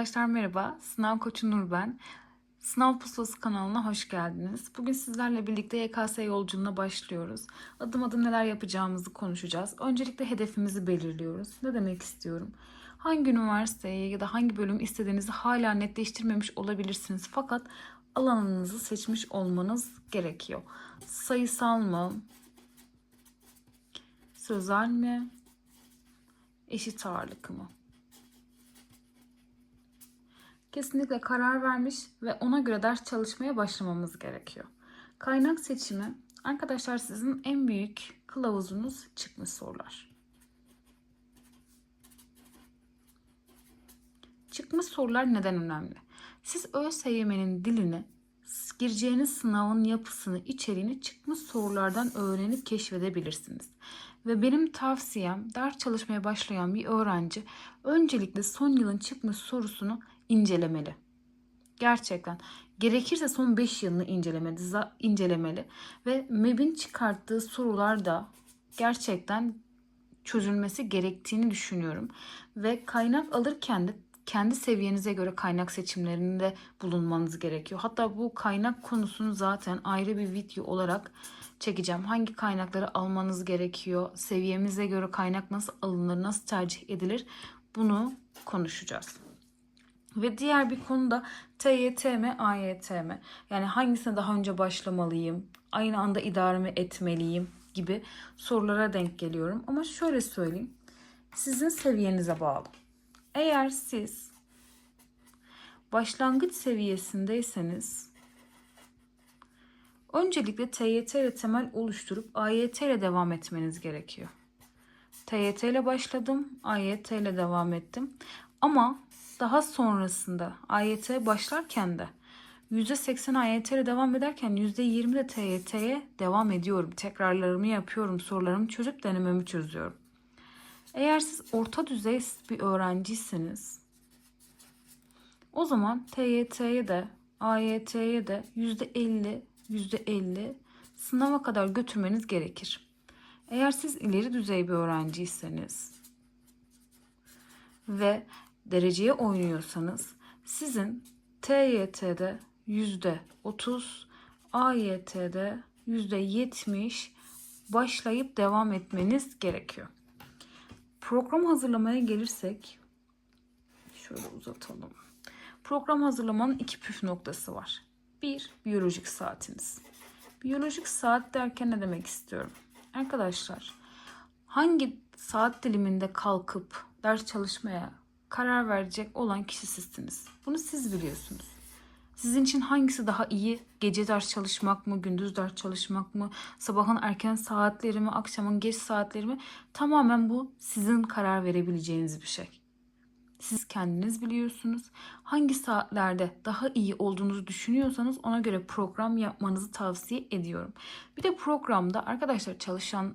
Arkadaşlar merhaba, Sınav Koçu Nur ben. Sınav Pusulası kanalına hoş geldiniz. Bugün sizlerle birlikte YKS yolculuğuna başlıyoruz. Adım adım neler yapacağımızı konuşacağız. Öncelikle hedefimizi belirliyoruz. Ne demek istiyorum? Hangi üniversiteye ya da hangi bölüm istediğinizi hala netleştirmemiş olabilirsiniz. Fakat alanınızı seçmiş olmanız gerekiyor. Sayısal mı? Sözel mi? Eşit ağırlık mı? Kesinlikle karar vermiş ve ona göre ders çalışmaya başlamamız gerekiyor. Kaynak seçimi arkadaşlar sizin en büyük kılavuzunuz çıkmış sorular. Çıkmış sorular neden önemli? Siz ÖSYM'nin dilini, gireceğiniz sınavın yapısını, içeriğini çıkmış sorulardan öğrenip keşfedebilirsiniz. Ve benim tavsiyem ders çalışmaya başlayan bir öğrenci öncelikle son yılın çıkmış sorusunu incelemeli. Gerçekten. Gerekirse son 5 yılını incelemeli, incelemeli. Ve MEB'in çıkarttığı sorular da gerçekten çözülmesi gerektiğini düşünüyorum. Ve kaynak alırken de kendi seviyenize göre kaynak seçimlerinde bulunmanız gerekiyor. Hatta bu kaynak konusunu zaten ayrı bir video olarak çekeceğim. Hangi kaynakları almanız gerekiyor? Seviyemize göre kaynak nasıl alınır, nasıl tercih edilir? Bunu konuşacağız. Ve diğer bir konu da TYT mi, AYT mi? Yani hangisine daha önce başlamalıyım? Aynı anda idare mi etmeliyim? gibi sorulara denk geliyorum. Ama şöyle söyleyeyim. Sizin seviyenize bağlı. Eğer siz başlangıç seviyesindeyseniz öncelikle TYT ile temel oluşturup AYT ile devam etmeniz gerekiyor. TYT ile başladım, AYT ile devam ettim. Ama daha sonrasında AYT başlarken de %80 AYT ile devam ederken %20 de TYT'ye devam ediyorum. Tekrarlarımı yapıyorum, sorularımı çözüp denememi çözüyorum. Eğer siz orta düzey bir öğrenciyseniz o zaman TYT'ye de AYT'ye de %50 %50 sınava kadar götürmeniz gerekir. Eğer siz ileri düzey bir öğrenciyseniz ve dereceye oynuyorsanız sizin TYT'de %30, AYT'de %70 başlayıp devam etmeniz gerekiyor. Program hazırlamaya gelirsek şöyle uzatalım. Program hazırlamanın iki püf noktası var. Bir, biyolojik saatiniz. Biyolojik saat derken ne demek istiyorum? Arkadaşlar hangi saat diliminde kalkıp ders çalışmaya karar verecek olan kişi sizsiniz. Bunu siz biliyorsunuz. Sizin için hangisi daha iyi? Gece ders çalışmak mı, gündüz ders çalışmak mı, sabahın erken saatleri mi, akşamın geç saatleri mi? Tamamen bu sizin karar verebileceğiniz bir şey. Siz kendiniz biliyorsunuz. Hangi saatlerde daha iyi olduğunuzu düşünüyorsanız ona göre program yapmanızı tavsiye ediyorum. Bir de programda arkadaşlar çalışan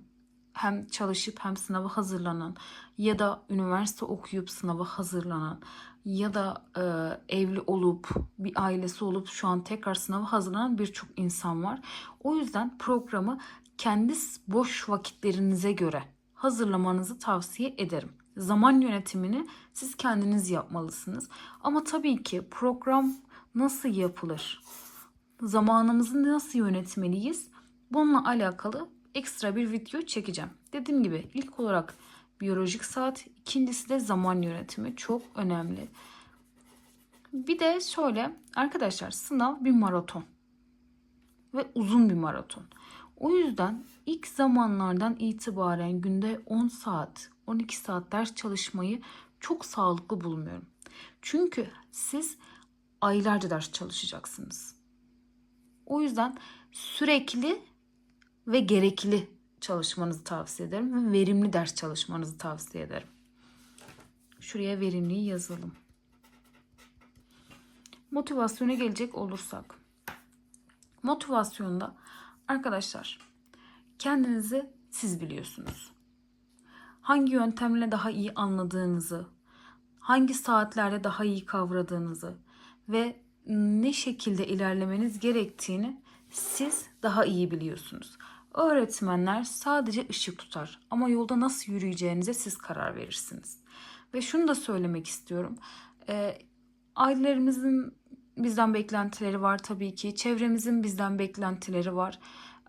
hem çalışıp hem sınava hazırlanan ya da üniversite okuyup sınava hazırlanan ya da e, evli olup bir ailesi olup şu an tekrar sınava hazırlanan birçok insan var. O yüzden programı kendi boş vakitlerinize göre hazırlamanızı tavsiye ederim. Zaman yönetimini siz kendiniz yapmalısınız. Ama tabii ki program nasıl yapılır? Zamanımızı nasıl yönetmeliyiz? Bununla alakalı ekstra bir video çekeceğim. Dediğim gibi ilk olarak biyolojik saat, ikincisi de zaman yönetimi çok önemli. Bir de şöyle arkadaşlar sınav bir maraton ve uzun bir maraton. O yüzden ilk zamanlardan itibaren günde 10 saat, 12 saat ders çalışmayı çok sağlıklı bulmuyorum. Çünkü siz aylarca ders çalışacaksınız. O yüzden sürekli ve gerekli çalışmanızı tavsiye ederim ve verimli ders çalışmanızı tavsiye ederim. Şuraya verimliyi yazalım. Motivasyona gelecek olursak. Motivasyonda arkadaşlar kendinizi siz biliyorsunuz. Hangi yöntemle daha iyi anladığınızı, hangi saatlerde daha iyi kavradığınızı ve ne şekilde ilerlemeniz gerektiğini siz daha iyi biliyorsunuz. Öğretmenler sadece ışık tutar ama yolda nasıl yürüyeceğinize siz karar verirsiniz. Ve şunu da söylemek istiyorum. Ee, Ailelerimizin bizden beklentileri var tabii ki. Çevremizin bizden beklentileri var.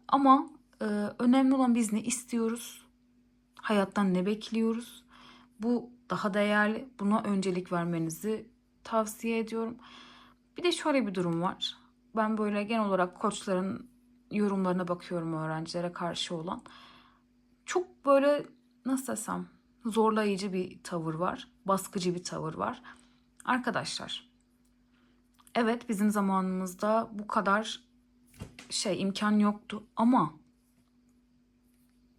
Ama e, önemli olan biz ne istiyoruz? Hayattan ne bekliyoruz? Bu daha değerli. Buna öncelik vermenizi tavsiye ediyorum. Bir de şöyle bir durum var. Ben böyle genel olarak koçların yorumlarına bakıyorum öğrencilere karşı olan. Çok böyle nasıl desem zorlayıcı bir tavır var. Baskıcı bir tavır var. Arkadaşlar evet bizim zamanımızda bu kadar şey imkan yoktu ama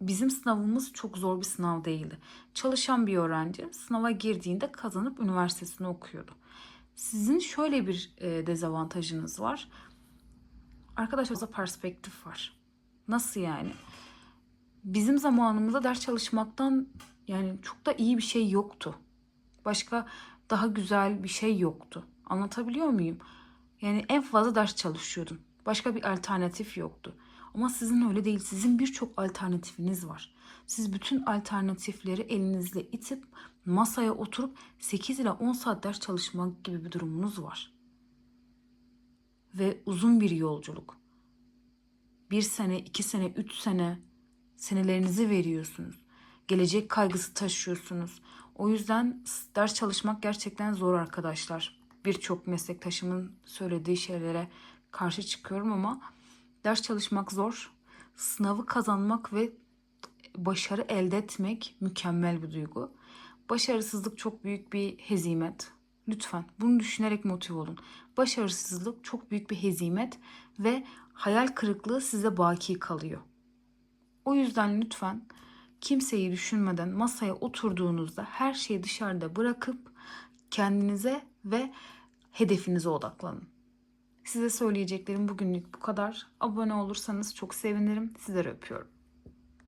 bizim sınavımız çok zor bir sınav değildi. Çalışan bir öğrenci sınava girdiğinde kazanıp üniversitesini okuyordu. Sizin şöyle bir e, dezavantajınız var. Arkadaşlar perspektif var. Nasıl yani? Bizim zamanımızda ders çalışmaktan yani çok da iyi bir şey yoktu. Başka daha güzel bir şey yoktu. Anlatabiliyor muyum? Yani en fazla ders çalışıyordun. Başka bir alternatif yoktu. Ama sizin öyle değil. Sizin birçok alternatifiniz var. Siz bütün alternatifleri elinizle itip masaya oturup 8 ila 10 saat ders çalışmak gibi bir durumunuz var. Ve uzun bir yolculuk. Bir sene, iki sene, üç sene senelerinizi veriyorsunuz. Gelecek kaygısı taşıyorsunuz. O yüzden ders çalışmak gerçekten zor arkadaşlar. Birçok meslektaşımın söylediği şeylere karşı çıkıyorum ama ders çalışmak zor. Sınavı kazanmak ve başarı elde etmek mükemmel bir duygu. Başarısızlık çok büyük bir hezimet. Lütfen bunu düşünerek motive olun. Başarısızlık çok büyük bir hezimet ve hayal kırıklığı size baki kalıyor. O yüzden lütfen kimseyi düşünmeden masaya oturduğunuzda her şeyi dışarıda bırakıp kendinize ve hedefinize odaklanın. Size söyleyeceklerim bugünlük bu kadar. Abone olursanız çok sevinirim. Sizleri öpüyorum.